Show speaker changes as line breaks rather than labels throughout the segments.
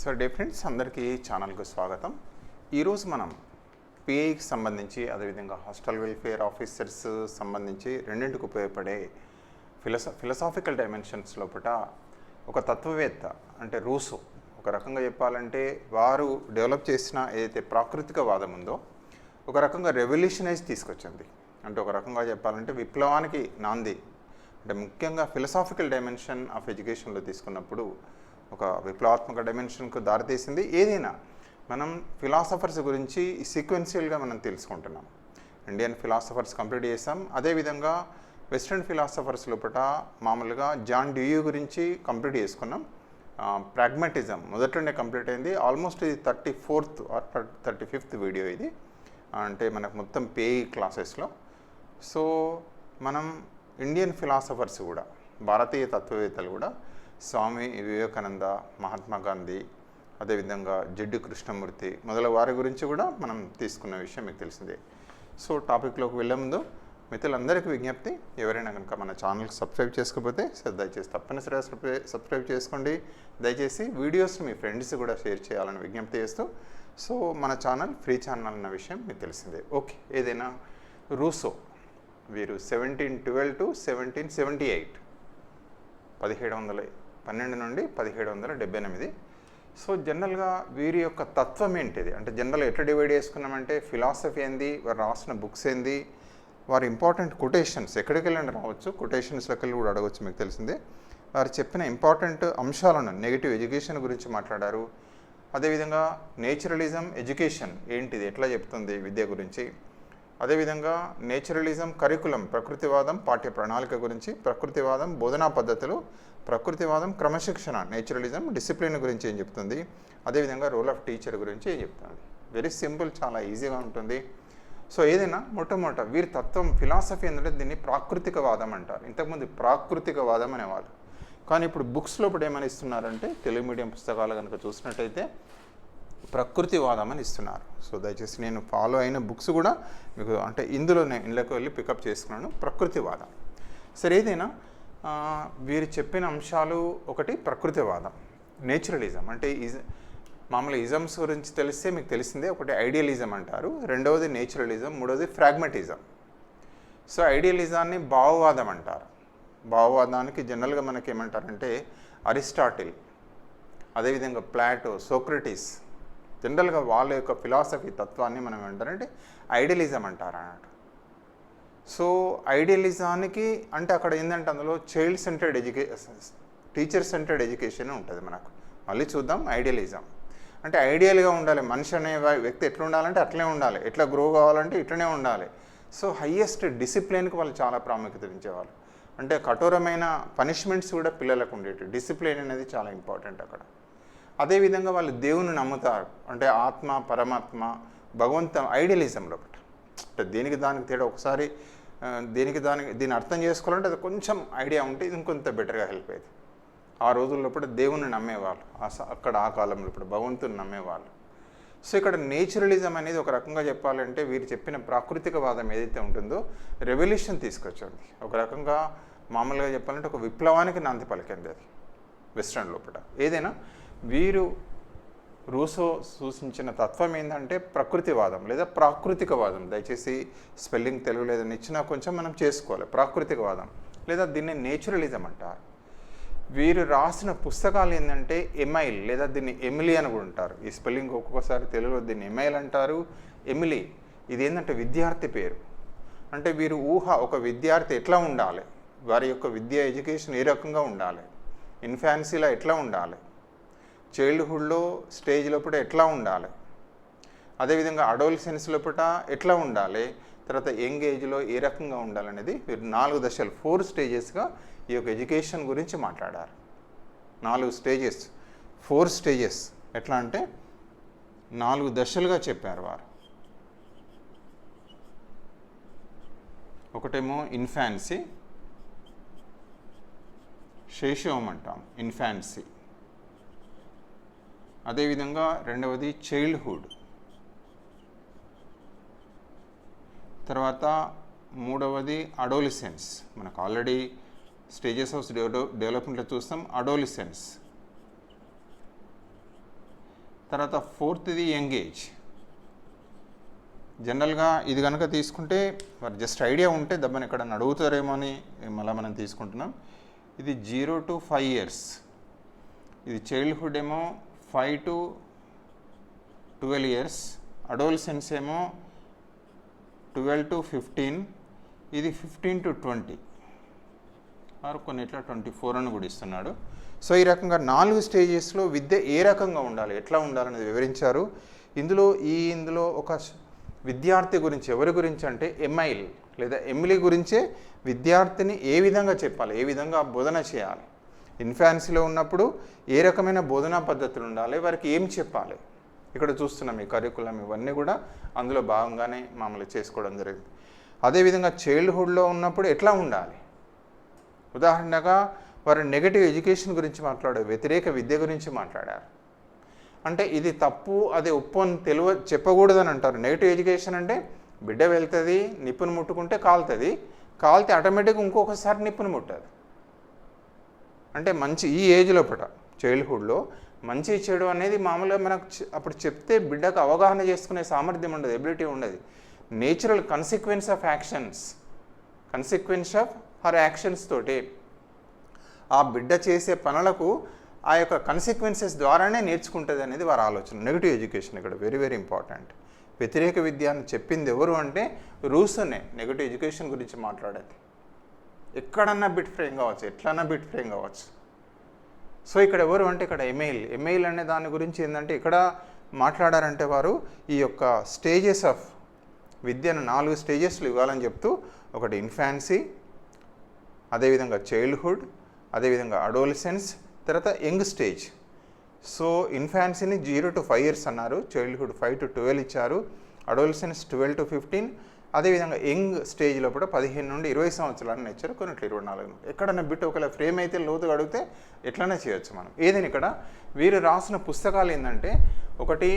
So day friends అందరికీ ఛానల్కు స్వాగతం. ఈరోజు మనం పిఐకి సంబంధించి అదేవిధంగా హాస్టల్ వెల్ఫేర్ ఆఫీసర్స్ సంబంధించి రెండింటికి ఉపయోగపడే ఫిలసా ఫిలసాఫికల్ డైమెన్షన్స్ లోపల ఒక తత్వవేత్త అంటే రూసో ఒక రకంగా చెప్పాలంటే వారు డెవలప్ చేసిన ఏదైతే ప్రాకృతిక వాదం ఉందో ఒక రకంగా రెవల్యూషనైజ్ తీసుకొచ్చింది. అంటే ఒక రకంగా చెప్పాలంటే విప్లవానికి నాంది. అంటే ముఖ్యంగా ఫిలసాఫికల్ డైమెన్షన్ ఆఫ్ ఎడ్యుకేషన్లో తీసుకున్నప్పుడు ఒక విప్లవాత్మక డైమెన్షన్కు దారితీసింది. ఏదైనా మనం ఫిలాసఫర్స్ గురించి సీక్వెన్షియల్గా మనం తెలుసుకుంటున్నాం. ఇండియన్ ఫిలాసఫర్స్ కంప్లీట్ చేసాం అదేవిధంగా వెస్ట్రన్ ఫిలాసఫర్స్ లోపల మామూలుగా జాన్ డ్యూయూ గురించి కంప్లీట్ చేసుకున్నాం. ప్రాగ్మాటిజం మొదటనే కంప్లీట్ అయింది. ఆల్మోస్ట్ ఇది thirty fourth or thirty fifth video ఇది అంటే మనకు మొత్తం పేయి క్లాసెస్లో సో మనం ఇండియన్ ఫిలాసఫర్స్ కూడా భారతీయ తత్వవేత్తలు కూడా స్వామి వివేకానంద మహాత్మా గాంధీ అదేవిధంగా జడ్డు కృష్ణమూర్తి మొదలగు వారి గురించి కూడా మనం తీసుకున్న విషయం మీకు తెలిసిందే. సో టాపిక్లోకి వెళ్ళే ముందు మిత్రులందరికీ విజ్ఞప్తి ఎవరైనా కనుక మన ఛానల్కి సబ్స్క్రైబ్ చేసుకోకపోతే సో దయచేసి తప్పనిసరిగా సబ్స్క్రైబ్ చేసుకోండి. దయచేసి వీడియోస్ మీ ఫ్రెండ్స్ కూడా షేర్ చేయాలని విజ్ఞప్తి చేస్తూ సో మన ఛానల్ ఫ్రీ ఛానల్ అన్న విషయం మీకు తెలిసిందే. ఓకే ఏదైనా రూసో వీరు seventeen twelve to seventeen seventy eight పదిహేడు వందల పన్నెండు నుండి పదిహేడు వందల డెబ్బై ఎనిమిది. సో జనరల్గా వీరి యొక్క తత్వం ఏంటిది? అంటే జనరల్ ఎట్లా డివైడ్ చేసుకున్నామంటే ఫిలాసఫీ ఏంది? వారు రాసిన బుక్స్ ఏంది? వారి ఇంపార్టెంట్ కొటేషన్స్ ఎక్కడికి వెళ్ళండి రావచ్చు? కొటేషన్స్లోకి వెళ్ళి కూడా అడగవచ్చు మీకు తెలిసిందే. వారు చెప్పిన ఇంపార్టెంట్ అంశాలను నెగిటివ్ ఎడ్యుకేషన్ గురించి మాట్లాడారు. అదేవిధంగా నేచురలిజం ఎడ్యుకేషన్ ఏంటిది? ఎట్లా చెప్తుంది విద్య గురించి? అదేవిధంగా నేచురలిజం కరికులం ప్రకృతివాదం పాఠ్య ప్రణాళిక గురించి ప్రకృతివాదం బోధనా పద్ధతులు ప్రకృతివాదం క్రమశిక్షణ నేచురలిజం డిసిప్లిన్ గురించి ఏం చెప్తుంది? అదేవిధంగా రోల్ ఆఫ్ టీచర్ గురించి ఏం చెప్తుంది? వెరీ సింపుల్ చాలా ఈజీగా ఉంటుంది. సో ఏదైనా మొట్టమొదట వీరి తత్వం ఫిలాసఫీ ఏంటంటే దీన్ని ప్రాకృతికవాదం అంటారు. ఇంతకుముందు ప్రాకృతికవాదం అనేవాళ్ళు. కానీ ఇప్పుడు బుక్స్లో ఇప్పుడు ఏమని ఇస్తున్నారంటే తెలుగు మీడియం పుస్తకాలు కనుక చూసినట్టయితే ప్రకృతివాదం అని ఇస్తున్నారు. సో దయచేసి నేను ఫాలో అయిన బుక్స్ కూడా మీకు అంటే ఇందులో నేను ఇళ్ళకు వెళ్ళి పికప్ చేసుకున్నాను. ప్రకృతివాదం. సరే ఏదైనా వీరు చెప్పిన అంశాలు ఒకటి ప్రకృతివాదం. నేచురలిజం అంటే ఇజ్ మామూలు ఇజమ్స్ గురించి తెలిస్తే మీకు తెలిసిందే. ఒకటి ఐడియలిజం అంటారు. రెండవది నేచురలిజం. మూడవది ఫ్రాగ్మటిజం. సో ఐడియలిజాన్ని భావవాదం అంటారు. భావవాదానికి జనరల్గా మనకి ఏమంటారంటే అరిస్టాటిల్ అదేవిధంగా ప్లాటో సోక్రటీస్ జనరల్గా వాళ్ళ యొక్క ఫిలాసఫీ తత్వాన్ని మనం ఏంటంటే ఐడియలిజం అంటారు అన్నట్టు. సో ఐడియలిజానికి అంటే అక్కడ ఏంటంటే అందులో child centred ఎడ్యుకే teacher centred education ఉంటుంది మనకు. మళ్ళీ చూద్దాం ఐడియలిజం. అంటే ఐడియల్గా ఉండాలి. మనిషి అనే వ్యక్తి ఎట్లా ఉండాలంటే అట్లే ఉండాలి. ఎట్లా గ్రో కావాలంటే ఇట్లనే ఉండాలి. సో హయ్యెస్ట్ డిసిప్లిన్కి వాళ్ళు చాలా ప్రాముఖ్యత ఇచ్చేవాళ్ళు. అంటే కఠోరమైన పనిష్మెంట్స్ కూడా పిల్లలకు ఉండేవి డిసిప్లిన్ అనేది చాలా ఇంపార్టెంట్ అక్కడ. అదేవిధంగా వాళ్ళు దేవుని నమ్ముతారు. అంటే ఆత్మ పరమాత్మ భగవంత ఐడియలిజంలో ఒకటి అంటే దేనికి దానికి తేడా ఒకసారి దేనికి దానికి దీన్ని అర్థం చేసుకోవాలంటే అది కొంచెం ఐడియా ఉంటే ఇది ఇంకొంత బెటర్గా హెల్ప్ అయ్యేది. ఆ రోజుల్లో ఇప్పుడు దేవుణ్ణి నమ్మేవాళ్ళు. అక్కడ ఆ కాలంలో ఇప్పుడు భగవంతుని నమ్మేవాళ్ళు. సో ఇక్కడ నేచురలిజం అనేది ఒక రకంగా చెప్పాలంటే వీరు చెప్పిన ప్రాకృతికవాదం ఏదైతే ఉంటుందో రెవల్యూషన్ తీసుకొచ్చింది. ఒక రకంగా మామూలుగా చెప్పాలంటే ఒక విప్లవానికి నాంది పలికింది అది. వెస్ట్రన్ లోపల. ఏదైనా వీరు రూసో సూచించిన తత్వం ఏంటంటే ప్రకృతివాదం లేదా ప్రాకృతికవాదం. దయచేసి స్పెల్లింగ్ తెలుగు లేదని ఇచ్చినా కొంచెం మనం చేసుకోవాలి. ప్రాకృతికవాదం లేదా దీన్ని నేచురలిజం అంటారు. వీరు రాసిన పుస్తకాలు ఏంటంటే ఎమైల్ లేదా దీన్ని ఎమిలీ అని కూడా అంటారు. ఈ స్పెల్లింగ్ ఒక్కొక్కసారి తెలుగులో దీన్ని ఎమైల్ అంటారు. ఎమిలీ ఇది ఏంటంటే విద్యార్థి పేరు. అంటే వీరు ఊహ ఒక విద్యార్థి ఎట్లా ఉండాలి? వారి యొక్క విద్యా ఎడ్యుకేషన్ ఏ రకంగా ఉండాలి? ఇన్ఫాన్సీలో ఎట్లా ఉండాలి? చైల్డ్హుడ్లో స్టేజ్ లోపల ఎట్లా ఉండాలి? అదేవిధంగా అడోల్సెన్స్ లోపల ఎట్లా ఉండాలి? తర్వాత యంగ్ ఏజ్లో ఏ రకంగా ఉండాలనేది వీరు నాలుగు దశలు ఫోర్ స్టేజెస్గా ఈ యొక్క ఎడ్యుకేషన్ గురించి మాట్లాడారు. నాలుగు స్టేజెస్ ఫోర్ స్టేజెస్ ఎట్లా అంటే నాలుగు దశలుగా చెప్పారు వారు. ఒకటేమో ఇన్ఫాన్సీ శైశవం అంటాం ఇన్ఫాన్సీ. అదేవిధంగా రెండవది చైల్డ్హుడ్ తర్వాత మూడవది అడోలిసెన్స్ మనకు ఆల్రెడీ స్టేజెస్ ఆఫ్ డెవలప్మెంట్లో చూస్తాం అడోలిసెన్స్ తర్వాత ఫోర్త్ది ఎంగేజ్ జనరల్గా ఇది కనుక తీసుకుంటే మరి జస్ట్ ఐడియా ఉంటే దబ్బని ఎక్కడన్నా అడుగుతారేమో అని మళ్ళీ మనం తీసుకుంటున్నాం. ఇది జీరో టు ఫైవ్ ఇయర్స్. ఇది చైల్డ్హుడ్ ఏమో five to twelve years. Adolescence ఏమో ట్వెల్వ్ టు ఫిఫ్టీన్. ఇది ఫిఫ్టీన్ టు ట్వంటీ. ఆరు కొన్నిట్లా ట్వంటీ ఫోర్ అని కూడా ఇస్తున్నాడు. సో ఈ రకంగా నాలుగు స్టేజెస్లో విద్య ఏ రకంగా ఉండాలి ఎట్లా ఉండాలనేది వివరించారు. ఇందులో ఈ ఇందులో ఒక విద్యార్థి గురించి ఎవరి గురించి అంటే ఎంఐఎల్ లేదా ఎమ్మెల్యే గురించే విద్యార్థిని ఏ విధంగా చెప్పాలి ఏ విధంగా బోధన చేయాలి. ఇన్ఫాన్సీలో ఉన్నప్పుడు ఏ రకమైన బోధనా పద్ధతులు ఉండాలి వారికి ఏం చెప్పాలి? ఇక్కడ చూస్తున్నాం ఈ కరికులం ఇవన్నీ కూడా అందులో భాగంగానే మామూలు చేసుకోవడం జరిగింది. అదేవిధంగా చైల్డ్హుడ్లో ఉన్నప్పుడు ఎట్లా ఉండాలి? ఉదాహరణగా వారు నెగటివ్ ఎడ్యుకేషన్ గురించి మాట్లాడారు వ్యతిరేక విద్య గురించి మాట్లాడారు. అంటే ఇది తప్పు అది ఉప్పు అని తెలివ చెప్పకూడదని అంటారు. నెగిటివ్ ఎడ్యుకేషన్ అంటే బిడ్డ వెళ్తుంది నిప్పును ముట్టుకుంటే కాలుతుంది కాలితే ఆటోమేటిక్గా ఇంకొకసారి నిప్పును ముట్టదు. అంటే మంచి ఈ ఏజ్ లోపల చైల్డ్హుడ్లో మంచి చెడు అనేది మామూలుగా మనకు అప్పుడు చెప్తే బిడ్డకు అవగాహన చేసుకునే సామర్థ్యం ఉండదు ఎబిలిటీ ఉండదు. Natural consequence of actions consequence of her actions తోటి ఆ బిడ్డ చేసే పనులకు ఆ యొక్క కన్సిక్వెన్సెస్ ద్వారానే నేర్చుకుంటుంది అనేది వారి ఆలోచన. నెగిటివ్ ఎడ్యుకేషన్ ఇక్కడ వెరీ వెరీ ఇంపార్టెంట్ వ్యతిరేక విద్య అని చెప్పింది ఎవరు అంటే రూసునే నెగిటివ్ ఎడ్యుకేషన్ గురించి మాట్లాడేది. ఎక్కడన్నా బిట్ ఫ్రేమ్ కావచ్చు ఎట్లన్నా బిట్ ఫ్రేమ్ కావచ్చు. సో ఇక్కడ ఎవరు అంటే ఇక్కడ ఎమెయిల్ ఎమెయిల్ అనే దాని గురించి ఏంటంటే ఇక్కడ మాట్లాడారంటే వారు ఈ యొక్క స్టేజెస్ ఆఫ్ విద్యను నాలుగు స్టేజెస్లు ఇవ్వాలని చెప్తూ ఒకటి ఇన్ఫాన్సీ అదేవిధంగా చైల్డ్హుడ్ అదేవిధంగా అడోలిసెన్స్ తర్వాత యంగ్ స్టేజ్. సో ఇన్ఫాన్సీని జీరో టు ఫైవ్ ఇయర్స్ అన్నారు. చైల్డ్హుడ్ ఫైవ్ టు ట్వెల్వ్ ఇచ్చారు. Adolescence twelve to fifteen. అదేవిధంగా యంగ్ స్టేజ్లో కూడా పదిహేను నుండి ఇరవై సంవత్సరాలు నేర్చారు కొన్నిట్లు ఇరవై నాలుగు ఎక్కడన్నా బిట్ ఒకవేళ ఫ్రేమ్ అయితే లోతుగా అడిగితే ఎట్లనే చేయొచ్చు మనం. ఏదైనా ఇక్కడ వీరు రాసిన పుస్తకాలు ఏంటంటే ఒకటి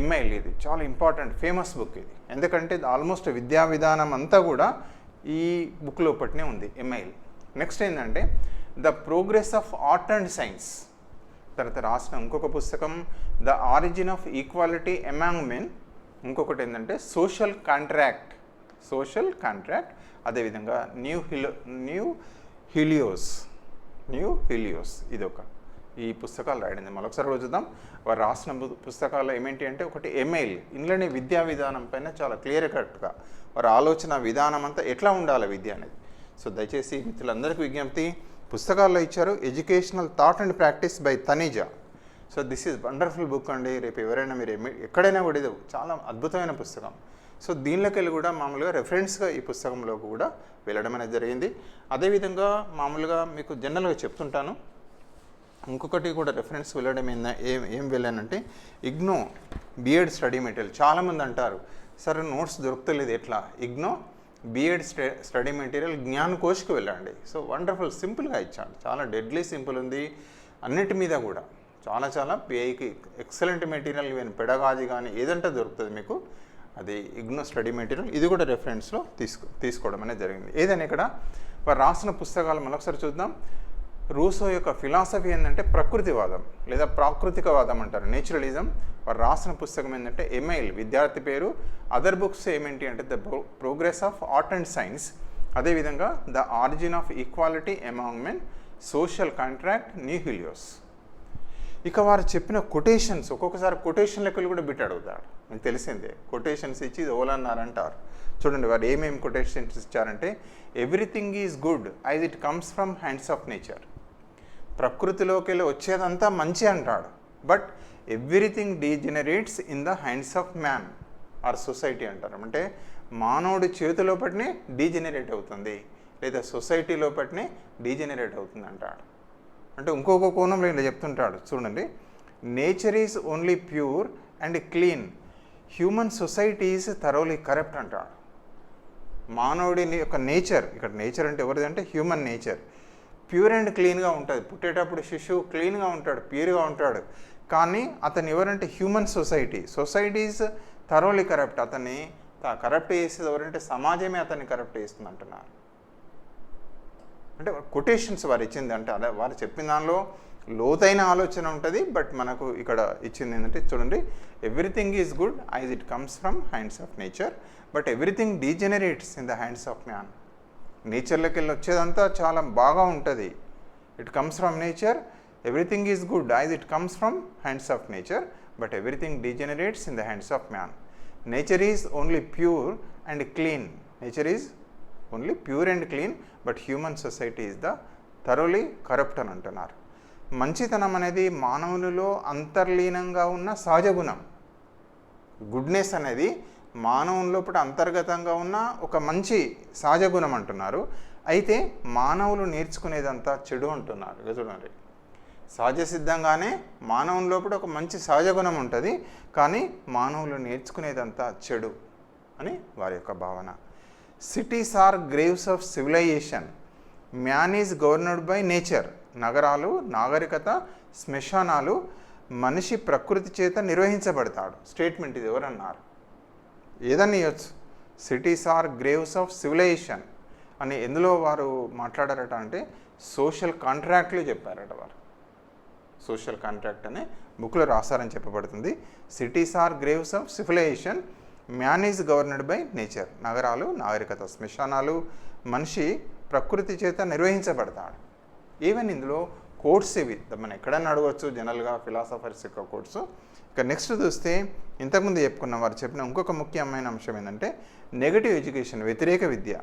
ఎంఐఎల్ ఇది చాలా ఇంపార్టెంట్ ఫేమస్ బుక్ ఇది. ఎందుకంటే ఆల్మోస్ట్ విద్యా విధానం అంతా కూడా ఈ బుక్ లోపట్నే ఉంది ఎంఐఎల్ నెక్స్ట్ ఏంటంటే the progress of art and science. తర్వాత రాసిన ఇంకొక పుస్తకం the origin of equality among men. ఇంకొకటి ఏంటంటే సోషల్ కాంట్రాక్ట్. సోషల్ కాంట్రాక్ట్ అదేవిధంగా new హిలో new Heloise new Heloise ఇదొక. ఈ పుస్తకాలు రాయడం మరొకసారి కూడా చూద్దాం. వారు రాసిన పుస్తకాలు ఏమేంటి అంటే ఒకటి ఎంఐల్ ఇంట్లోనే విద్యా విధానం పైన చాలా క్లియర్ కట్గా వారి ఆలోచన విధానం అంతా ఎట్లా ఉండాలి విద్య అనేది. సో దయచేసి మిత్రులందరికీ విజ్ఞప్తి పుస్తకాల్లో ఇచ్చారు educational thought and practice by Taneja so this is wonderful book అండి. రేపు ఎవరైనా మీరు ఎక్కడైనా కూడా ఇది చాలా అద్భుతమైన పుస్తకం. సో దీనిలోకెళ్ళి కూడా మామూలుగా రెఫరెన్స్గా ఈ పుస్తకంలో కూడా వెళ్ళడం అనేది జరిగింది. అదేవిధంగా మామూలుగా మీకు జనరల్గా చెప్తుంటాను. ఇంకొకటి కూడా రెఫరెన్స్ వెళ్ళడం ఏందా ఏం ఏం వెళ్ళానంటే ఇగ్నో బిఎడ్ స్టడీ మెటీరియల్ చాలామంది అంటారు సరే నోట్స్ దొరుకుతలేదు ఎట్లా? ఇగ్నో బిఎడ్ స్ట స్టడీ మెటీరియల్ జ్ఞాన్ కోష్కి వెళ్ళండి. సో వండర్ఫుల్ సింపుల్గా ఇచ్చాను చాలా డెడ్లీ సింపుల్ ఉంది. అన్నిటి మీద కూడా చాలా చాలా పిఐకి ఎక్సలెంట్ మెటీరియల్ ఈవెన్ పెడగాజీ కానీ ఏదంటే దొరుకుతుంది మీకు. అది ఇగ్నో స్టడీ మెటీరియల్ ఇది కూడా రెఫరెన్స్లో తీసుకో తీసుకోవడం అనేది జరిగింది. ఏదైనా ఇక్కడ? వారు రాసిన పుస్తకాలు మరొకసారి చూద్దాం. రూసో యొక్క ఫిలాసఫీ ఏంటంటే ప్రకృతివాదం లేదా ప్రాకృతికవాదం అంటారు. నేచురలిజం వారు రాసిన పుస్తకం ఏంటంటే ఎంఐల్ విద్యార్థి పేరు. అదర్ బుక్స్ ఏమేంటి అంటే the progress of art and science అదేవిధంగా the origin of equality among men social contract new Heloise ఇక వారు చెప్పిన కొటేషన్స్ ఒక్కొక్కసారి కొటేషన్ లెక్కలు కూడా బిట్ అడుగుతాడు మీకు తెలిసిందే కొటేషన్స్ ఇచ్చి ఓలన్నారంటారు. చూడండి వారు ఏమేమి కొటేషన్స్ ఇచ్చారంటే everything is good as it comes from hands of nature. ప్రకృతిలోకి వెళ్ళి వచ్చేదంతా మంచి అంటాడు. But everything degenerates in the hands of man or society అంటారు. అంటే మానవుడి చేతిలో పట్టినే డీజెనరేట్ అవుతుంది లేదా సొసైటీలో పట్టినే డీజెనరేట్ అవుతుంది అంటాడు. అంటే ఇంకొక కోణంలో ఇలా చెప్తుంటాడు చూడండి. Nature is only pure and clean human society is thoroughly corrupt అంటాడు. మానవుడి యొక్క నేచర్ ఇక్కడ నేచర్ అంటే ఎవరిది అంటే హ్యూమన్ నేచర్ ప్యూర్ అండ్ క్లీన్గా ఉంటుంది. పుట్టేటప్పుడు శిశువు క్లీన్గా ఉంటాడు ప్యూర్గా ఉంటాడు. కానీ అతను ఎవరంటే human society societies thoroughly corrupt అతన్ని కరప్ట్ చేసేది ఎవరంటే సమాజమే అతన్ని కరప్ట్ చేస్తుంది అంటున్నారు. అంటే కొటేషన్స్ వారు ఇచ్చింది అంటే అలా వారు చెప్పిన దానిలో లోతైన ఆలోచన ఉంటుంది బట్ మనకు ఇక్కడ ఇచ్చింది ఏంటంటే చూడండి everything is good as it comes from hands of nature but everything degenerates in the hands of man నేచర్లోకి వెళ్ళి వచ్చేదంతా చాలా బాగా ఉంటుంది. It comes from nature everything is good as it comes from hands of nature but everything degenerates in the hands of man nature is only pure and clean nature is only pure and clean but human society is the thoroughly corrupt అని అంటున్నారు. మంచితనం అనేది మానవులలో అంతర్లీనంగా ఉన్న సహజ గుణం. Goodness అనేది మానవుని లోపల అంతర్గతంగా ఉన్న ఒక మంచి సహజ గుణం అంటున్నారు. అయితే మానవులు నేర్చుకునేదంతా చెడు అంటున్నారు. చూడండి. సహజ సిద్ధంగానే మానవుని లోపల ఒక మంచి సహజ గుణం ఉంటుంది. కానీ మానవులు నేర్చుకునేదంతా చెడు అని వారి యొక్క భావన. Cities are graves of civilization man is governed by nature నగరాలు నాగరికత శ్మశానాలు మనిషి ప్రకృతి చేత నిర్వహించబడతాడు. స్టేట్మెంట్ ఇది ఎవరన్నారు? ఏదన్నా cities are graves of civilization అని ఎందులో వారు మాట్లాడారట అంటే సోషల్ కాంట్రాక్ట్లు చెప్పారట వారు. సోషల్ కాంట్రాక్ట్ అనే బుక్లో రాశారని చెప్పబడుతుంది. Cities are graves of civilization man is by nature. నగరాలు నాగరికత శ్మశానాలు మనిషి ప్రకృతి చేత నిర్వహించబడతాడు. ఈవెన్ ఇందులో కోర్స్ ఇవి. మనం ఎక్కడైనా అడగవచ్చు జనరల్గా ఫిలాసఫర్స్ యొక్క కోర్సు ఇక నెక్స్ట్ చూస్తే ఇంతకుముందు చెప్పుకున్న వారు చెప్పిన ఇంకొక ముఖ్యమైన అంశం ఏంటంటే నెగటివ్ ఎడ్యుకేషన్ వ్యతిరేక విద్య.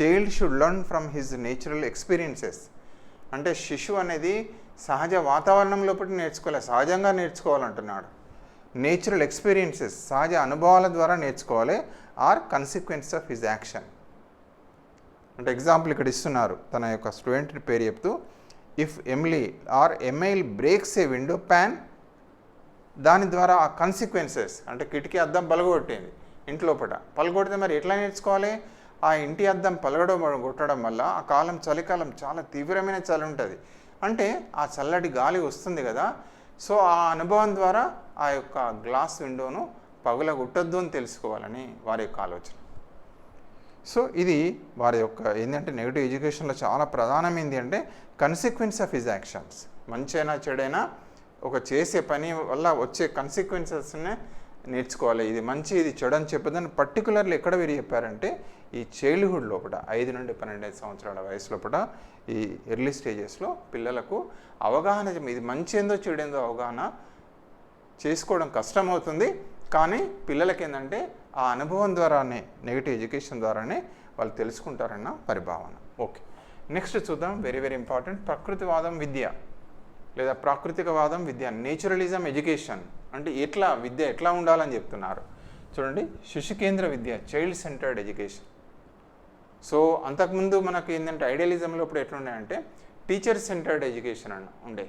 Child should learn from his natural experiences అంటే శిశువు అనేది సహజ వాతావరణం లోపల నేర్చుకోవాలి సహజంగా నేర్చుకోవాలంటున్నాడు. నేచురల్ ఎక్స్పీరియన్సెస్ సహజ అనుభవాల ద్వారా నేర్చుకోవాలి. Or consequence of his action. అంటే ఎగ్జాంపుల్ ఇక్కడ ఇస్తున్నారు. తన యొక్క స్టూడెంట్ పేరు చెప్తూ if Emily or Emile breaks a window pane దాని ద్వారా ఆ కన్సిక్వెన్సెస్ అంటే కిటికీ అద్దం పలగొట్టింది ఇంట్లోపట. పలగొడితే మరి ఎట్లా నేర్చుకోవాలి? ఆ ఇంటి అద్దం పలగడం కొట్టడం వల్ల ఆ కాలం చలికాలం చాలా తీవ్రమైన చలి ఉంటుంది. అంటే ఆ చల్లటి గాలి వస్తుంది కదా సో ఆ అనుభవం ద్వారా ఆ యొక్క గ్లాస్ విండోను పగులగొట్టద్దు అని తెలుసుకోవాలని వారి యొక్క ఆలోచన. సో ఇది వారి యొక్క ఏంటంటే నెగిటివ్ ఎడ్యుకేషన్లో చాలా ప్రధానమైంది అంటే కన్సిక్వెన్స్ ఆఫ్ హిజ్ యాక్షన్స్ మంచైనా చెడైనా ఒక చేసే పని వల్ల వచ్చే కన్సిక్వెన్సెస్నే నేర్చుకోవాలి. ఇది మంచి ఇది చెడు అని చెప్పదని పర్టికులర్లీ ఎక్కడ వీరు చెప్పారంటే ఈ చైల్డ్హుడ్ లోపల ఐదు నుండి పన్నెండైదు సంవత్సరాల వయసు లోపల ఈ ఎర్లీ స్టేజెస్లో పిల్లలకు అవగాహన ఇది మంచి ఏందో చెడేందో అవగాహన చేసుకోవడం కష్టమవుతుంది. కానీ పిల్లలకి ఏంటంటే ఆ అనుభవం ద్వారానే నెగిటివ్ ఎడ్యుకేషన్ ద్వారానే వాళ్ళు తెలుసుకుంటారన్న పరిభావన. ఓకే నెక్స్ట్ చూద్దాం. వెరీ వెరీ ఇంపార్టెంట్ ప్రకృతివాదం విద్య. లేదా ప్రాకృతికవాదం విద్య. నేచురలిజం ఎడ్యుకేషన్ అంటే ఎట్లా విద్య ఎట్లా ఉండాలని చెప్తున్నారు. చూడండి. శిశు కేంద్ర విద్య చైల్డ్ సెంటర్డ్ ఎడ్యుకేషన్ సో అంతకుముందు మనకి ఏంటంటే ఐడియలిజంలో ఇప్పుడు ఎట్లున్నాయంటే టీచర్ సెంటర్డ్ ఎడ్యుకేషన్ అన్న ఉండే.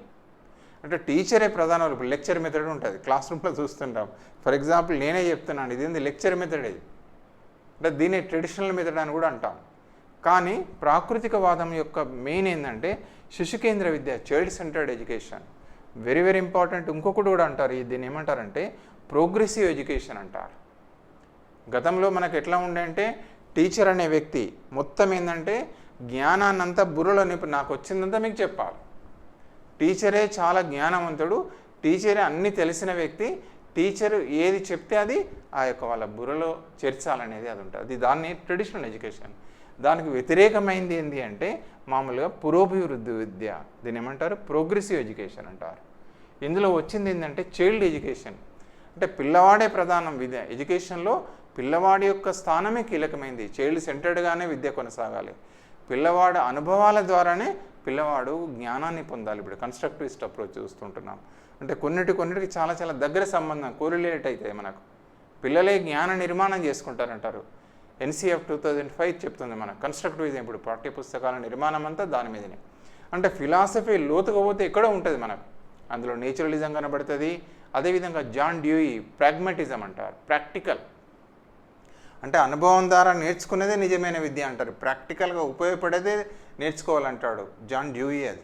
అంటే టీచరే ప్రధాన ఇప్పుడు లెక్చర్ మెథడ్ ఉంటుంది. క్లాస్ రూమ్లో చూస్తుంటాం. ఫర్ ఎగ్జాంపుల్ నేనే చెప్తున్నాను ఇది లెక్చర్ మెథడ్ ఇది అంటే దీన్ని ట్రెడిషనల్ మెథడ్ అని కూడా అంటాం. కానీ ప్రాకృతికవాదం యొక్క మెయిన్ ఏంటంటే శిశు కేంద్ర విద్య child centred education very very important ఇంకొకటి కూడా అంటారు ఈ దీన్ని ఏమంటారంటే ప్రోగ్రెసివ్ ఎడ్యుకేషన్ అంటారు. గతంలో మనకు ఎట్లా ఉండే అంటే టీచర్ అనే వ్యక్తి మొత్తం ఏంటంటే జ్ఞానాన్నంతా బుర్రలో నింపు నాకు వచ్చిందంతా మీకు చెప్పాలి. టీచరే చాలా జ్ఞానవంతుడు. టీచరే అన్నీ తెలిసిన వ్యక్తి. టీచర్ ఏది చెప్తే అది ఆ యొక్క వాళ్ళ బుర్రలో చేర్చాలనేది అది ఉంటుంది. అది దాన్ని ట్రెడిషనల్ ఎడ్యుకేషన్. దానికి వ్యతిరేకమైంది ఏంటి అంటే మామూలుగా పురోభివృద్ధి విద్య. దీని ఏమంటారు? ప్రోగ్రెసివ్ ఎడ్యుకేషన్ అంటారు. ఇందులో వచ్చింది ఏంటంటే చైల్డ్ ఎడ్యుకేషన్. అంటే పిల్లవాడే ప్రధానం విద్య. ఎడ్యుకేషన్లో పిల్లవాడి యొక్క స్థానమే కీలకమైంది. చైల్డ్ సెంటర్డ్గానే విద్య కొనసాగాలి. పిల్లవాడు అనుభవాల ద్వారానే పిల్లవాడు జ్ఞానాన్ని పొందాలి. ఇప్పుడు కన్స్ట్రక్టివిస్ట్ అప్రోచ్ చూస్తుంటున్నాం. అంటే కొన్నిటి కొన్నిటికి చాలా చాలా దగ్గర సంబంధం కోరిలేట్ అవుతాయి మనకు. పిల్లలే జ్ఞాన నిర్మాణం చేసుకుంటారంటారు. ఎన్సీఎఫ్ టూ థౌజండ్ ఫైవ్ చెప్తుంది మనకు. కన్స్ట్రక్టివిజం ఇప్పుడు పాఠ్యపుస్తకాల నిర్మాణం అంతా దాని మీదనే. అంటే ఫిలాసఫీ లోతుగా పోతే ఎక్కడో ఉంటుంది మనకు. అందులో నేచురలిజం కనబడుతుంది. అదేవిధంగా జాన్ డ్యూయి ప్రాగ్మెటిజం అంటారు. ప్రాక్టికల్. అంటే అనుభవం ద్వారా నేర్చుకునేదే నిజమైన విద్య అంటారు. ప్రాక్టికల్గా ఉపయోగపడేదే నేర్చుకోవాలంటాడు జాన్ డ్యూయి అది.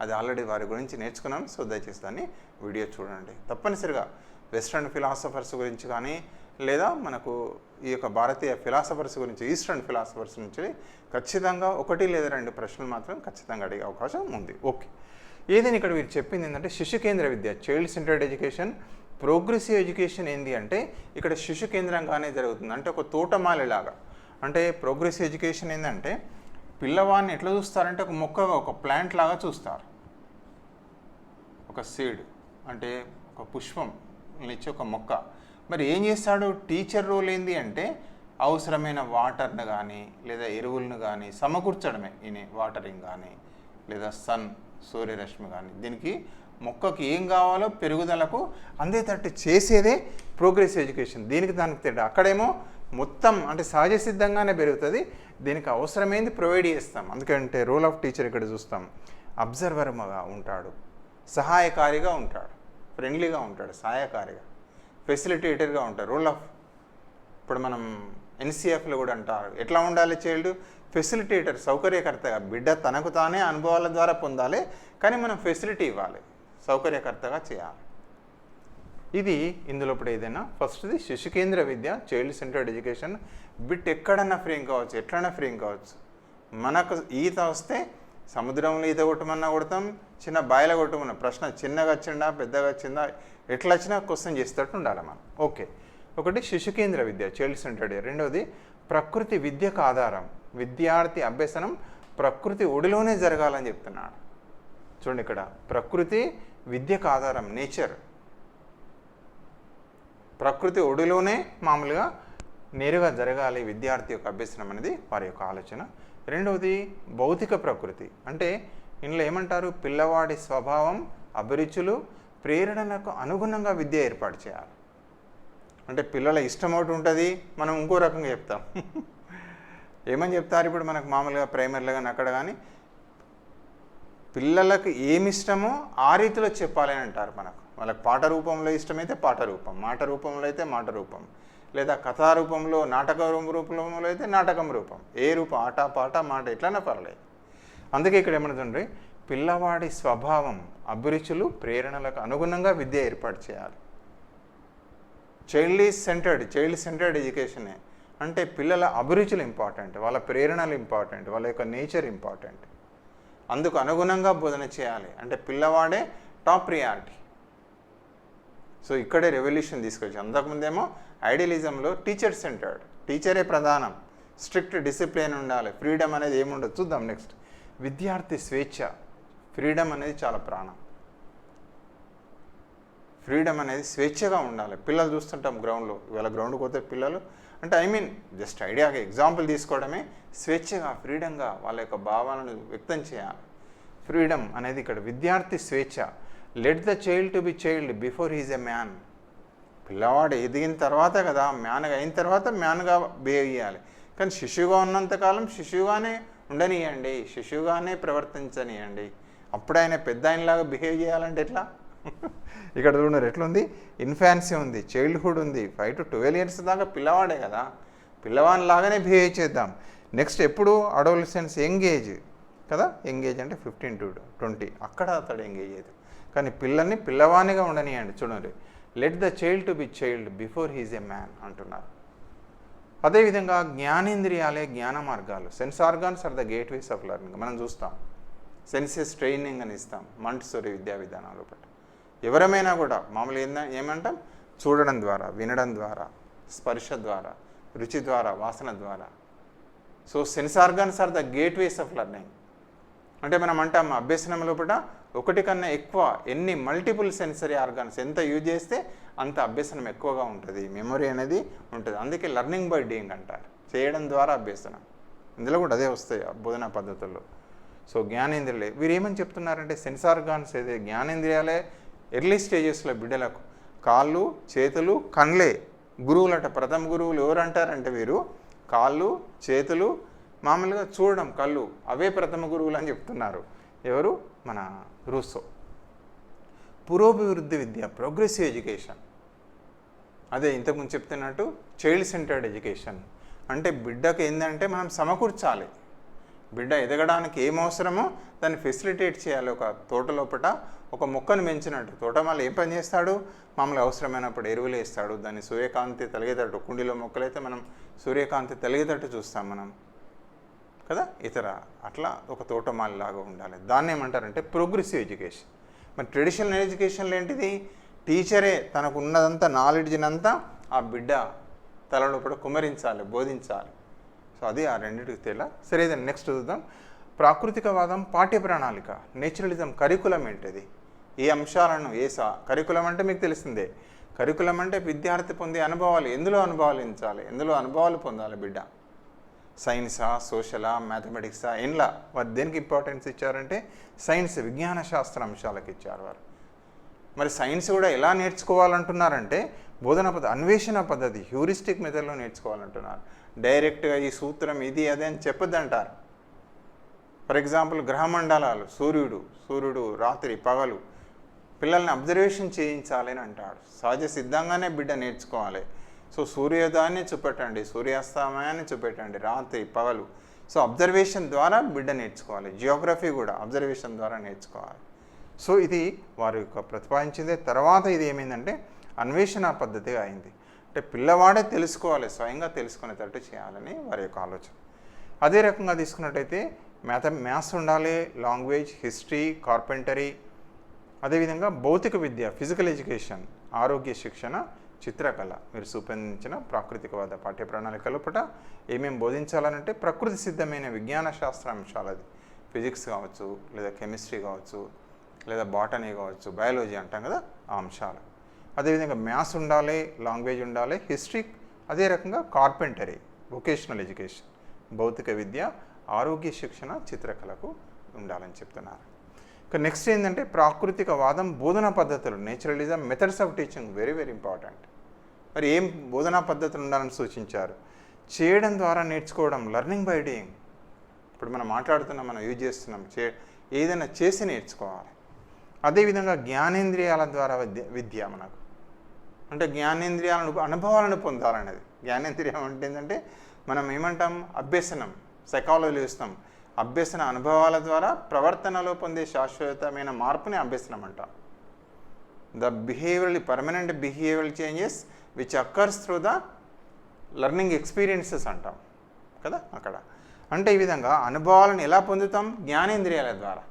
అది ఆల్రెడీ వారి గురించి నేర్చుకున్నాం సో దయచేసి దాన్ని వీడియో చూడండి. తప్పనిసరిగా వెస్ట్రన్ ఫిలాసఫర్స్ గురించి కానీ లేదా మనకు ఈ యొక్క భారతీయ ఫిలాసఫర్స్ గురించి ఈస్టర్న్ ఫిలాసఫర్స్ నుంచి ఖచ్చితంగా ఒకటి లేదా రెండు ప్రశ్నలు మాత్రం ఖచ్చితంగా అడిగే అవకాశం ఉంది. ఓకే. ఏదైనా ఇక్కడ మీరు చెప్పింది ఏంటంటే శిశు కేంద్ర విద్య child centred education progressive education ఏంది అంటే ఇక్కడ శిశు కేంద్రంగానే జరుగుతుంది. అంటే ఒక తోటమాలిలాగా. అంటే ప్రోగ్రెసివ్ ఎడ్యుకేషన్ ఏంటంటే పిల్లవాడిని ఎట్లా చూస్తారంటే ఒక మొక్కగా ఒక ప్లాంట్ లాగా చూస్తారు. ఒక సీడ్ అంటే ఒక పుష్పం ఇచ్చి ఒక మొక్క. మరి ఏం చేస్తాడు? టీచర్ రోల్ ఏంది అంటే అవసరమైన వాటర్ను కానీ లేదా ఎరువులను కానీ సమకూర్చడమే. ఈయన వాటరింగ్ కానీ లేదా సన్ సూర్యరశ్మి కానీ దీనికి మొక్కకి ఏం కావాలో పెరుగుదలకు అందేటట్టు చేసేదే ప్రోగ్రెస్ ఎడ్యుకేషన్. దీనికి దానికి తేడా. అక్కడేమో మొత్తం అంటే సహజ సిద్ధంగానే పెరుగుతుంది. దీనికి అవసరమైంది ప్రొవైడ్ చేస్తాం. అందుకంటే రోల్ ఆఫ్ టీచర్ ఇక్కడ చూస్తాం. అబ్జర్వర్గా ఉంటాడు. సహాయకారిగా ఉంటాడు. ఫ్రెండ్లీగా ఉంటాడు. సహాయకారిగా. ఫెసిలిటేటర్గా ఉంటాడు. రోల్ ఆఫ్ ఇప్పుడు మనం ఎన్సీఎఫ్లో కూడా అంటారు. ఎట్లా ఉండాలి చైల్డ్? ఫెసిలిటేటర్ సౌకర్యకర్తగా. బిడ్డ తనకు తానే అనుభవాల ద్వారా పొందాలి. కానీ మనం ఫెసిలిటీ ఇవ్వాలి. సౌకర్యకర్తగా చేయాలి. ఇది ఇందులో ఇప్పుడు ఏదైనా ఫస్ట్ది శిశు కేంద్ర విద్య చైల్డ్ సెంటర్డ్ ఎడ్యుకేషన్. బిట్ ఎక్కడన్నా ఫ్రీం కావచ్చు ఎట్లన్నా ఫ్రీం కావచ్చు. మనకు ఈత వస్తే సముద్రంలో ఈత కొట్టమన్నా కొడతాం చిన్న బాయిల కొట్టమన్నా. ప్రశ్న చిన్నగా వచ్చిందా పెద్దగా వచ్చిందా ఎట్లా వచ్చినా క్వశ్చన్ చేసేటట్టు ఉండాలి మనం. ఓకే. ఒకటి శిశు కేంద్ర విద్య చైల్డ్ సెంటర్డ్. రెండవది ప్రకృతి విద్యకు ఆధారం. విద్యార్థి అభ్యసనం ప్రకృతి ఒడిలోనే జరగాలని చెప్తున్నాడు. చూడండి ఇక్కడ. ప్రకృతి విద్యకు ఆధారం నేచర్. ప్రకృతి ఒడిలోనే మామూలుగా నేరుగా జరగాలి విద్యార్థి యొక్క అభ్యసనం అనేది వారి యొక్క ఆలోచన. రెండవది భౌతిక ప్రకృతి. అంటే ఇందులో ఏమంటారు? పిల్లవాడి స్వభావం అభిరుచులు ప్రేరణలకు అనుగుణంగా విద్య ఏర్పాటు చేయాలి. అంటే పిల్లల ఇష్టం ఒకటి ఉంటుంది మనం ఇంకో రకంగా చెప్తాం. ఏమని చెప్తారు? ఇప్పుడు మనకు మామూలుగా ప్రైమరీలో కానీ అక్కడ కానీ పిల్లలకు ఏమి ఇష్టమో ఆ రీతిలో చెప్పాలి అని అంటారు మనకు. వాళ్ళకి పాట రూపంలో ఇష్టమైతే పాట రూపం మాట రూపంలో అయితే మాట రూపం లేదా కథా రూపంలో నాటక రూపంలో అయితే నాటకం రూపం. ఏ రూపం? ఆట పాట మాట ఎట్లైనా పర్లేదు అందుకే ఇక్కడ ఏమవుతుంది పిల్లవాడి స్వభావం అభిరుచులు ప్రేరణలకు అనుగుణంగా విద్య ఏర్పాటు చేయాలి. Child is centred child centred ఎడ్యుకేషనే అంటే పిల్లల అభిరుచులు ఇంపార్టెంట్ వాళ్ళ ప్రేరణలు ఇంపార్టెంట్ వాళ్ళ యొక్క నేచర్ ఇంపార్టెంట్ అందుకు అనుగుణంగా బోధన చేయాలి. అంటే పిల్లవాడే టాప్ ప్రియారిటీ. సో ఇక్కడే రెవల్యూషన్ తీసుకొచ్చి. అంతకుముందేమో ఐడియలిజంలో టీచర్ సెంటర్డ్. టీచరే ప్రధానం. స్ట్రిక్ట్ డిసిప్లిన్ ఉండాలి. ఫ్రీడమ్ అనేది ఏముండదు. చూద్దాం నెక్స్ట్. విద్యార్థి స్వేచ్ఛ. ఫ్రీడమ్ అనేది చాలా ప్రాణం. ఫ్రీడమ్ అనేది స్వేచ్ఛగా ఉండాలి. పిల్లలు చూస్తుంటాం గ్రౌండ్లో. ఇవాళ గ్రౌండ్కి పోతే పిల్లలు అంటే ఐ మీన్ జస్ట్ ఐడియాగా ఎగ్జాంపుల్ తీసుకోవడమే. స్వేచ్ఛగా ఫ్రీడంగా వాళ్ళ యొక్క భావాలను వ్యక్తం చేయాలి. ఫ్రీడమ్ అనేది ఇక్కడ విద్యార్థి స్వేచ్ఛ. Let the child to be child before he's a man పిల్లవాడు ఎదిగిన తర్వాత కదా మ్యాన్గా అయిన తర్వాత మ్యాన్గా బిహేవ్ చేయాలి. కానీ శిశువుగా ఉన్నంతకాలం శిశువుగానే ఉండనియండి శిశువుగానే ప్రవర్తించనియండి. అప్పుడు ఆయన పెద్ద ఆయనలాగా బిహేవ్ చేయాలంటే ఎట్లా? ఇక్కడ చూడండి ఎట్లుంది? ఇన్ఫాన్సీ ఉంది చైల్డ్హుడ్ ఉంది. ఫైవ్ టు ట్వెల్వ్ ఇయర్స్ దాకా పిల్లవాడే కదా. పిల్లవాడిలాగానే బిహేవ్ చేద్దాం. నెక్స్ట్ ఎప్పుడు అడోలిసెన్స్ ఎంగేజ్ కదా? ఎంగేజ్ అంటే ఫిఫ్టీన్ టు ట్వంటీ. అక్కడ అతడు ఎంగేజ్ అయ్యేది. కానీ పిల్లల్ని పిల్లవానిగా ఉండనియండి. చూడండి. Let the child to be child before he's a man అంటున్నారు. అదేవిధంగా జ్ఞానేంద్రియాలే జ్ఞాన మార్గాలు. Sense organs are the gateways of learning మనం చూస్తాం. సెన్సెస్ ట్రైనింగ్ అని ఇస్తాం. మంటసూరి విద్యా విధానాలు ఒకటి. ఎవరమైనా కూడా మామూలు ఏంద ఏమంటాం? చూడడం ద్వారా వినడం ద్వారా స్పర్శ ద్వారా రుచి ద్వారా వాసన ద్వారా so sense organs are the gateways of learning అంటే మనం అంటాం అభ్యసనం లోపల ఒకటి కన్నా ఎక్కువ ఎన్ని మల్టిపుల్ సెన్సరీ ఆర్గాన్స్ ఎంత యూజ్ చేస్తే అంత అభ్యసనం ఎక్కువగా ఉంటుంది మెమొరీ అనేది ఉంటుంది. అందుకే లెర్నింగ్ బై డీయింగ్ అంటారు. చేయడం ద్వారా అభ్యసనం. ఇందులో కూడా అదే వస్తాయి ఆ బోధనా పద్ధతుల్లో. సో జ్ఞానేంద్రియాలే. వీరు ఏమని చెప్తున్నారంటే సెన్స్ ఆర్గాన్స్ ఏదే? జ్ఞానేంద్రియాలే ఎర్లీ స్టేజెస్లో బిడ్డలకు కాళ్ళు చేతులు కళ్ళే గురువులట ప్రథమ గురువులు ఎవరు అంటారంటే వీరు? కాళ్ళు చేతులు మామూలుగా చూడడం కళ్ళు అవే ప్రథమ గురువులు అని చెప్తున్నారు. ఎవరు? మన రూసో పురోభివృద్ధి విద్య ప్రోగ్రెసివ్ ఎడ్యుకేషన్. అదే ఇంతకుముందు చెప్తున్నట్టు చైల్డ్ సెంటర్డ్ ఎడ్యుకేషన్. అంటే బిడ్డకు ఏంటంటే మనం సమకూర్చాలి. బిడ్డ ఎదగడానికి ఏం అవసరమో దాన్ని ఫెసిలిటేట్ చేయాలి. ఒక తోట లోపల ఒక మొక్కను పెంచినట్టు. తోటమాల ఏం పని చేస్తాడు? మామూలు అవసరమైనప్పుడు ఎరువులు వేస్తాడు. దాన్ని సూర్యకాంతి తలిగేటట్టు కుండీలో మొక్కలైతే మనం సూర్యకాంతి తలిగేటట్టు చూస్తాం మనం. కదా? ఇతర అట్లా ఒక తోటమాలిలాగా ఉండాలి. దాన్ని ఏమంటారంటే ప్రోగ్రెసివ్ ఎడ్యుకేషన్ మరి ట్రెడిషనల్ ఎడ్యుకేషన్లో ఏంటిది? టీచరే తనకు ఉన్నదంతా నాలెడ్జ్నంతా ఆ బిడ్డ తలలోపల కుమరించాలి బోధించాలి. సో అది ఆ రెండింటికి తేడా. సరే నెక్స్ట్ చూద్దాం. ప్రాకృతికవాదం పాఠ్య ప్రణాళిక నేచురలిజం కరికులం ఏంటిది? ఏ అంశాలను ఏ సా కరికులం అంటే మీకు తెలిసిందే. కరికులం అంటే విద్యార్థి పొందే అనుభవాలు ఎందులో అనుభవాలించాలి? ఎందులో అనుభవాలు పొందాలి బిడ్డ? సైన్సా సోషలా మ్యాథమెటిక్సా ఇండ్లా వారు దేనికి ఇంపార్టెన్స్ ఇచ్చారంటే సైన్స్ విజ్ఞాన శాస్త్ర అంశాలకు ఇచ్చారు వారు. మరి సైన్స్ కూడా ఎలా నేర్చుకోవాలంటున్నారంటే బోధన పద్ధతి అన్వేషణ పద్ధతి హ్యూరిస్టిక్ మెథడ్లో నేర్చుకోవాలంటున్నారు. డైరెక్ట్గా ఈ సూత్రం ఇది అదే అని చెప్పొద్దంటారు. ఫర్ ఎగ్జాంపుల్ గ్రహమండలాలు సూర్యుడు సూర్యుడు రాత్రి పగలు పిల్లల్ని అబ్జర్వేషన్ చేయించాలని అంటాడు. సహజ సిద్ధంగానే బిడ్డ నేర్చుకోవాలి. సో సూర్యోదయాన్ని చూపెట్టండి సూర్యాస్తమయాన్ని చూపెట్టండి రాత్రి పగలు. సో అబ్జర్వేషన్ ద్వారా బిడ్డ నేర్చుకోవాలి. జియోగ్రఫీ కూడా అబ్జర్వేషన్ ద్వారా నేర్చుకోవాలి. సో ఇది వారి యొక్క ప్రతిపాదించిందే. తర్వాత ఇది ఏమైందంటే అన్వేషణ పద్ధతిగా అయింది. అంటే పిల్లవాడే తెలుసుకోవాలి స్వయంగా తెలుసుకునేటట్టు చేయాలని వారి యొక్క ఆలోచన. అదే రకంగా తీసుకున్నట్టయితే మ్యాథ మ్యాథ్స్ ఉండాలి లాంగ్వేజ్ హిస్టరీ కార్పెంటరీ అదేవిధంగా భౌతిక విద్య ఫిజికల్ ఎడ్యుకేషన్ ఆరోగ్య శిక్షణ చిత్రకళ. మీరు రూపొందించిన ప్రాకృతికవాద పాఠ్య ప్రణాళిక లోపల ఏమేమి బోధించాలనంటే ప్రకృతి సిద్ధమైన విజ్ఞాన శాస్త్ర అంశాలు అది. ఫిజిక్స్ కావచ్చు లేదా కెమిస్ట్రీ కావచ్చు లేదా బాటనీ కావచ్చు బయాలజీ అంటాం కదా ఆ అంశాలు. అదేవిధంగా మ్యాథ్స్ ఉండాలి లాంగ్వేజ్ ఉండాలి హిస్టరీ అదే రకంగా కార్పెంటరీ వొకేషనల్ ఎడ్యుకేషన్ భౌతిక విద్య ఆరోగ్య శిక్షణ చిత్రకళకు ఉండాలని చెప్తున్నారు. ఇక నెక్స్ట్ ఏంటంటే ప్రాకృతిక వాదం బోధనా పద్ధతులు naturalism methods of teaching very very important. మరి ఏం బోధనా పద్ధతులు ఉండాలని సూచించారు? చేయడం ద్వారా నేర్చుకోవడం లర్నింగ్ బై డూయింగ్. ఇప్పుడు మనం మాట్లాడుతున్నాం మనం యూజ్ చేస్తున్నాం చే ఏదైనా చేసి నేర్చుకోవాలి. అదేవిధంగా జ్ఞానేంద్రియాల ద్వారా విద్య విద్య మనకు. అంటే జ్ఞానేంద్రియాలను అనుభవాలను పొందాలనేది. జ్ఞానేంద్రియం అంటే ఏంటంటే మనం ఏమంటాం? అభ్యసనం. సైకాలజీలో ఇస్తాం. అభ్యసన అనుభవాల ద్వారా ప్రవర్తనలో పొందే శాశ్వతమైన మార్పుని అభ్యసనం అంటాం. The behavioural permanent behavioural changes which occurs through the learning experiences అంటాం. కదా? అక్కడ. అంటే ఈ విధంగా అనుభవాలను ఎలా పొందుతాం? జ్ఞానేంద్రియాల ద్వారా.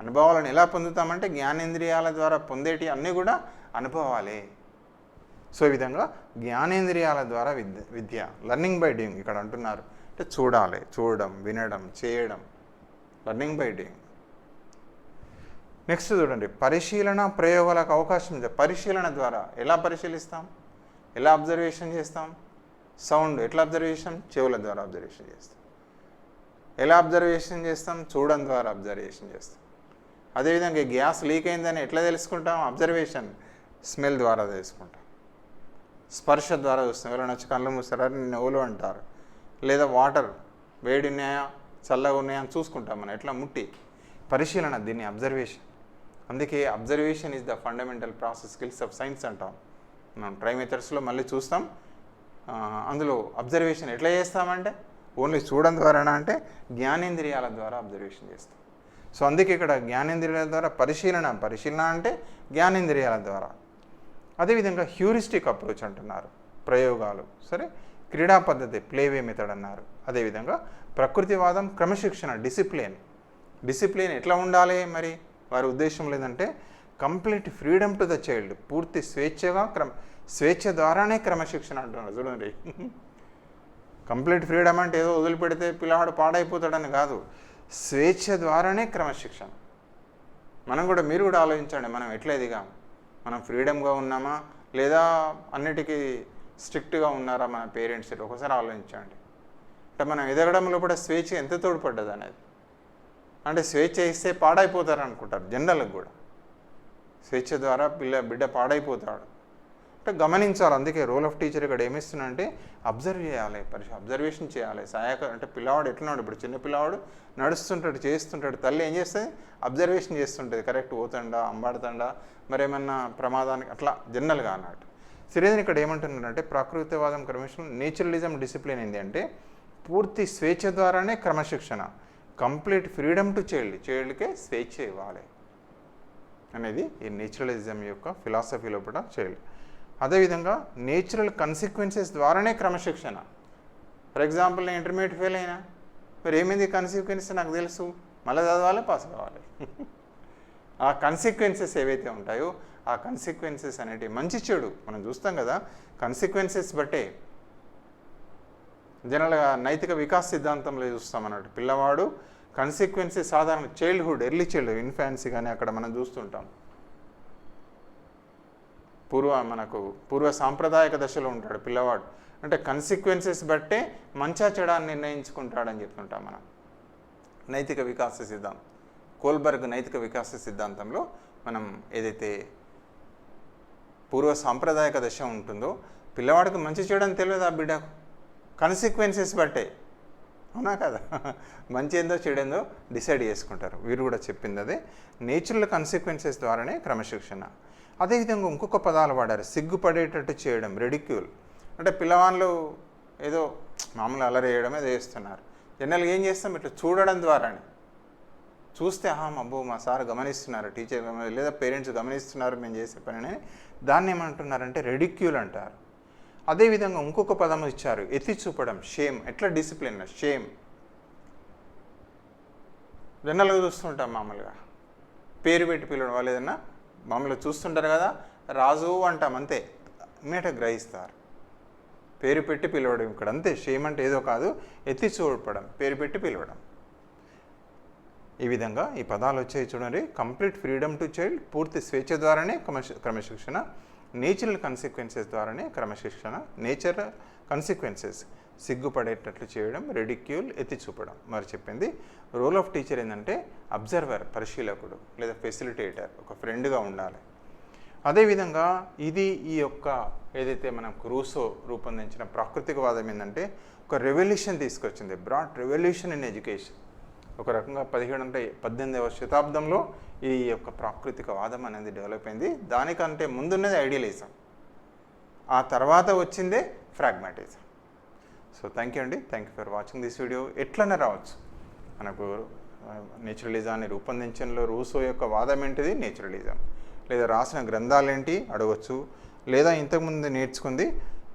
అనుభవాలను ఎలా పొందుతామంటే జ్ఞానేంద్రియాల ద్వారా పొందేటి అన్నీ కూడా అనుభవాలే. సో ఈ విధంగా జ్ఞానేంద్రియాల ద్వారా విద్య విద్య లర్నింగ్ బై డూయింగ్ ఇక్కడ అంటున్నారు. అంటే చూడాలి చూడడం వినడం చేయడం లర్నింగ్ బై డూయింగ్ నెక్స్ట్ చూడండి పరిశీలన ప్రయోగాలకు అవకాశం ఉంది. పరిశీలన ద్వారా ఎలా పరిశీలిస్తాం? ఎలా అబ్జర్వేషన్ చేస్తాం? సౌండ్ ఎట్లా అబ్జర్వేషన్ చెవుల ద్వారా అబ్జర్వేషన్ చేస్తాం. ఎలా అబ్జర్వేషన్ చేస్తాం? చూడడం ద్వారా అబ్జర్వేషన్ చేస్తాం. అదేవిధంగా గ్యాస్ లీక్ అయిందని ఎట్లా తెలుసుకుంటాం? అబ్జర్వేషన్ స్మెల్ ద్వారా తెలుసుకుంటాం. స్పర్శ ద్వారా చూస్తాం. ఎవరైనా వచ్చి కళ్ళు మూస్తారా? నవ్వులు అంటారు? లేదా వాటర్ వేడి ఉన్నాయా? చల్లగా ఉన్నాయా? అని చూసుకుంటాం మనం. ఎట్లా? ముట్టి. పరిశీలన దీన్ని అబ్జర్వేషన్ అందుకే observation is the fundamental process skills of science అంటాం. మనం ట్రై మెథడ్స్లో మళ్ళీ చూస్తాం. అందులో అబ్జర్వేషన్ ఎట్లా చేస్తామంటే ఓన్లీ చూడడం ద్వారానా అంటే జ్ఞానేంద్రియాల ద్వారా అబ్జర్వేషన్ చేస్తాం. సో అందుకే ఇక్కడ జ్ఞానేంద్రియాల ద్వారా పరిశీలన పరిశీలన అంటే జ్ఞానేంద్రియాల ద్వారా. అదేవిధంగా హ్యూరిస్టిక్ అప్రోచ్ అంటున్నారు ప్రయోగాలు. సరే? క్రీడా పద్ధతి ప్లేవే మెథడ్ అన్నారు. అదేవిధంగా ప్రకృతివాదం క్రమశిక్షణ డిసిప్లిన్. డిసిప్లిన్ ఎట్లా ఉండాలి మరి? వారి ఉద్దేశం లేదంటే complete freedom to the child పూర్తి స్వేచ్ఛగా క్రమ స్వేచ్ఛ ద్వారానే క్రమశిక్షణ అంటున్నారు. చూడండి. కంప్లీట్ ఫ్రీడమ్ అంటే ఏదో వదిలిపెడితే పిల్లవాడు పాడైపోతాడని కాదు. స్వేచ్ఛ ద్వారానే క్రమశిక్షణ. మనం కూడా మీరు కూడా ఆలోచించండి మనం ఎట్లా ఎదిగాము మనం ఫ్రీడమ్గా ఉన్నామా? లేదా అన్నిటికీ స్ట్రిక్ట్గా ఉన్నారా మన పేరెంట్స్ ఒకసారి ఆలోచించండి. అంటే మనం ఎదగడంలో కూడా స్వేచ్ఛ ఎంత తోడ్పడ్డది అనేది అంటే స్వేచ్ఛ ఇస్తే పాడైపోతారు అనుకుంటారు జనరల్కి కూడా. స్వేచ్ఛ ద్వారా పిల్ల బిడ్డ పాడైపోతాడు. అంటే గమనించాలి. అందుకే రోల్ ఆఫ్ టీచర్ ఇక్కడ ఏమిస్తున్నాడంటే అబ్జర్వ్ చేయాలి పరిశ్రమ అబ్జర్వేషన్ చేయాలి. సహాయక అంటే పిల్లవాడు ఎట్లున్నాడు? ఇప్పుడు చిన్న పిల్లవాడు నడుస్తుంటాడు చేస్తుంటాడు. తల్లి ఏం చేస్తుంది? అబ్జర్వేషన్ చేస్తుంటుంది. కరెక్ట్ పోతుండా? అంబాడుతుండా? మరేమన్నా ప్రమాదానికి అట్లా జనరల్గా అన్నట్టు. సిరేజన్ ఇక్కడ ఏమంటున్నారంటే ప్రకృతివాదం క్రమశిక్షణ నేచురలిజం డిసిప్లిన్ ఏంటి అంటే పూర్తి స్వేచ్ఛ ద్వారానే క్రమశిక్షణ. కంప్లీట్ ఫ్రీడమ్ టు చైల్డ్ చైల్డ్కే స్వేచ్ఛ ఇవ్వాలి. అనేది ఈ నేచురలిజం యొక్క ఫిలాసఫీ లోపల చైల్డ్ అదేవిధంగా నేచురల్ కన్సిక్వెన్సెస్ ద్వారానే క్రమశిక్షణ. ఫర్ ఎగ్జాంపుల్ నేను ఇంటర్మీడియట్ ఫెయిల్ అయినా మరి ఏమైంది కన్సిక్వెన్స్ నాకు తెలుసు? మళ్ళీ చదవాలి? పాస్ కావాలి? ఆ కన్సిక్వెన్సెస్ ఏవైతే ఉంటాయో ఆ కన్సిక్వెన్సెస్ అనేటి మంచి చెడు. మనం చూస్తాం కదా కన్సిక్వెన్సెస్ బట్టే జనరల్గా నైతిక వికాస్ సిద్ధాంతంలో చూస్తాం అన్నట్టు. పిల్లవాడు కన్సిక్వెన్సెస్ సాధారణ చైల్డ్హుడ్ ఎర్లీ చైల్డ్ ఇన్ఫాన్సీ కానీ అక్కడ మనం చూస్తుంటాం. పూర్వ మనకు పూర్వ సాంప్రదాయక దశలో ఉంటాడు పిల్లవాడు. అంటే కన్సిక్వెన్సెస్ బట్టే మంచా చెడాన్ని నిర్ణయించుకుంటాడని చెప్తుంటాం మనం. నైతిక వికాస సిద్ధాంతం కోల్బర్గ్ నైతిక వికాస సిద్ధాంతంలో మనం ఏదైతే పూర్వ సాంప్రదాయక దశ ఉంటుందో పిల్లవాడికి మంచి చేయడం తెలియదు ఆ బిడ్డకు కన్సిక్వెన్సెస్ బట్టే. అవునా కదా? మంచి ఏందో చెడేందో డిసైడ్ చేసుకుంటారు. వీరు కూడా చెప్పింది అదే. నేచురల్ కన్సిక్వెన్సెస్ ద్వారానే క్రమశిక్షణ. అదేవిధంగా ఇంకొక పదాలు వాడారు. సిగ్గుపడేటట్టు చేయడం రెడిక్యూల్. అంటే పిల్లవాళ్ళు ఏదో మామూలు అలరేయడమే వేయడం చేస్తున్నారు. జనరల్గా ఏం చేస్తాం? ఇట్లా చూడడం ద్వారానే. చూస్తే ఆహా అబ్బో మా సార్ గమనిస్తున్నారు టీచర్ లేదా పేరెంట్స్ గమనిస్తున్నారు మేము చేసే పని దాన్ని ఏమంటున్నారంటే రెడిక్యూల్ అంటారు. అదేవిధంగా ఇంకొక పదం ఇచ్చారు ఎత్తి చూపడం షేమ్. ఎట్లా డిసిప్లిన్? షేమ్. జనరల్గా చూస్తుంటాం మామూలుగా. పేరు పెట్టి పిలవడం వాళ్ళు ఏదన్నా మామూలుగా చూస్తుంటారు కదా రాజు అంటాం అంతే. మీట గ్రహిస్తారు. పేరు పెట్టి పిలవడం ఇక్కడ అంతే. షేమ్ అంటే ఏదో కాదు ఎత్తి చూపడం పేరు పెట్టి పిలవడం. ఈ విధంగా ఈ పదాలు వచ్చాయి చూడండి. కంప్లీట్ ఫ్రీడమ్ టు చైల్డ్ పూర్తి స్వేచ్ఛ ద్వారానే క్రమశ క్రమశిక్షణ. నేచురల్ కన్సిక్వెన్సెస్ ద్వారానే క్రమశిక్షణ. నేచర్ కన్సిక్వెన్సెస్ సిగ్గుపడేటట్లు చేయడం రెడిక్యూల్ ఎత్తి చూపడం. మరి చెప్పింది రోల్ ఆఫ్ టీచర్ ఏంటంటే అబ్జర్వర్ పరిశీలకుడు లేదా ఫెసిలిటేటర్ ఒక ఫ్రెండ్గా ఉండాలి. అదేవిధంగా ఇది ఈ యొక్క ఏదైతే మనం క్రూసో రూపొందించిన ప్రాకృతికవాదం ఏంటంటే ఒక రెవల్యూషన్ తీసుకొచ్చింది బ్రాడ్ రెవల్యూషన్ ఇన్ ఎడ్యుకేషన్ ఒక రకంగా పదిహేడు అంటే పద్దెనిమిదవ శతాబ్దంలో ఈ యొక్క ప్రాకృతికవాదం అనేది డెవలప్ అయింది. దానికంటే ముందున్నది ఐడియలిజం ఆ తర్వాత వచ్చిందే ఫ్రాగ్మాటిజం సో థ్యాంక్ యూ అండి thank you for watching this video ఎట్లనే రావచ్చు? మనకు నేచురలిజాన్ని రూపొందించడంలో రూసో యొక్క వాదం ఏంటిది? నేచురలిజం. లేదా రాసిన గ్రంథాలు ఏంటి అడగవచ్చు లేదా ఇంతకుముందు నేర్చుకుంది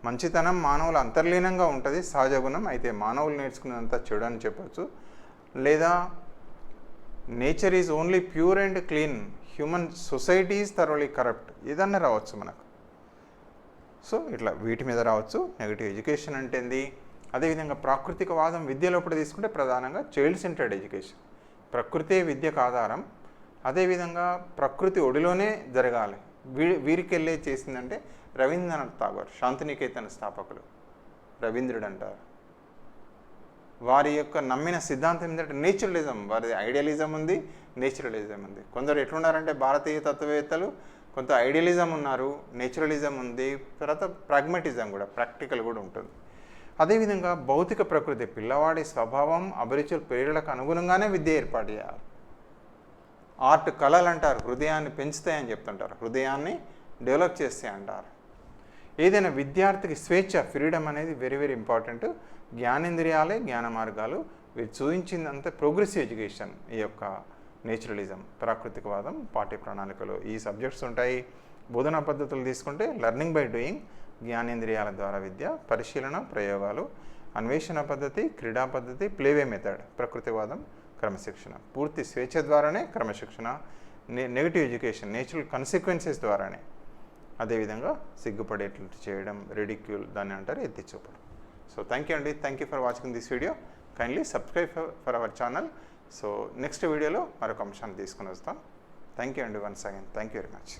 మంచితనం మానవుల అంతర్లీనంగా ఉంటుంది సహజ గుణం. అయితే మానవులు నేర్చుకున్నంత చెడు అని చెప్పచ్చు. లేదా nature is only pure and clean. Human society is thoroughly corrupt. ఏదన్నా రావచ్చు మనకు. సో ఇట్లా వీటి మీద రావచ్చు. నెగిటివ్ ఎడ్యుకేషన్ అంటే ఏంది? అదేవిధంగా ప్రాకృతికవాదం విద్య లోపల తీసుకుంటే ప్రధానంగా చైల్డ్ సెంటర్డ్ ఎడ్యుకేషన్ ప్రకృతే విద్యకు ఆధారం అదేవిధంగా ప్రకృతి ఒడిలోనే జరగాలి. వీ వీరికెళ్ళే చేసిందంటే రవీంద్రనాథ్ ఠాగూర్ శాంతినికేతన స్థాపకులు. రవీంద్రుడు అంటారు వారి యొక్క నమ్మిన సిద్ధాంతం ఏంటంటే నేచురలిజం. వారి ఐడియలిజం ఉంది నేచురలిజం ఉంది. కొందరు ఎట్లున్నారంటే భారతీయ తత్వవేత్తలు కొంత ఐడియలిజం ఉన్నారు నేచురలిజం ఉంది తర్వాత ప్రాగ్మెటిజం కూడా ప్రాక్టికల్ కూడా ఉంటుంది. అదేవిధంగా భౌతిక ప్రకృతి పిల్లవాడి స్వభావం అభిరుచులు పేరులకు అనుగుణంగానే విద్య ఏర్పాటు చేయాలి. ఆర్ట్ కళలు అంటారు హృదయాన్ని పెంచుతాయని చెప్తుంటారు. హృదయాన్ని డెవలప్ చేస్తాయి అంటారు. ఏదైనా విద్యార్థికి స్వేచ్ఛ ఫ్రీడమ్ అనేది వెరీ వెరీ ఇంపార్టెంట్. జ్ఞానేంద్రియాలే జ్ఞాన మార్గాలు. వీరు చూపించిందంతా ప్రోగ్రెసివ్ ఎడ్యుకేషన్ ఈ యొక్క నేచురలిజం ప్రాకృతికవాదం పాఠ్య ప్రణాళికలు ఈ సబ్జెక్ట్స్ ఉంటాయి. బోధనా పద్ధతులు తీసుకుంటే లెర్నింగ్ బై డూయింగ్ జ్ఞానేంద్రియాల ద్వారా విద్య పరిశీలన ప్రయోగాలు అన్వేషణ పద్ధతి క్రీడా పద్ధతి ప్లేవే మెథడ్ ప్రకృతివాదం క్రమశిక్షణ. పూర్తి స్వేచ్ఛ ద్వారానే క్రమశిక్షణ నెగిటివ్ ఎడ్యుకేషన్ నేచురల్ కన్సిక్వెన్సెస్ ద్వారానే అదేవిధంగా సిగ్గుపడేటట్టు చేయడం రెడిక్యూల్ దాన్ని అంటారు ఎత్తి చూపడం. సో థ్యాంక్ యూ అండి. Thank you for watching this video kindly subscribe for our channel so next వీడియోలో మరొక అంశాన్ని తీసుకుని వస్తాం. థ్యాంక్ యూ అండి once again thank you very much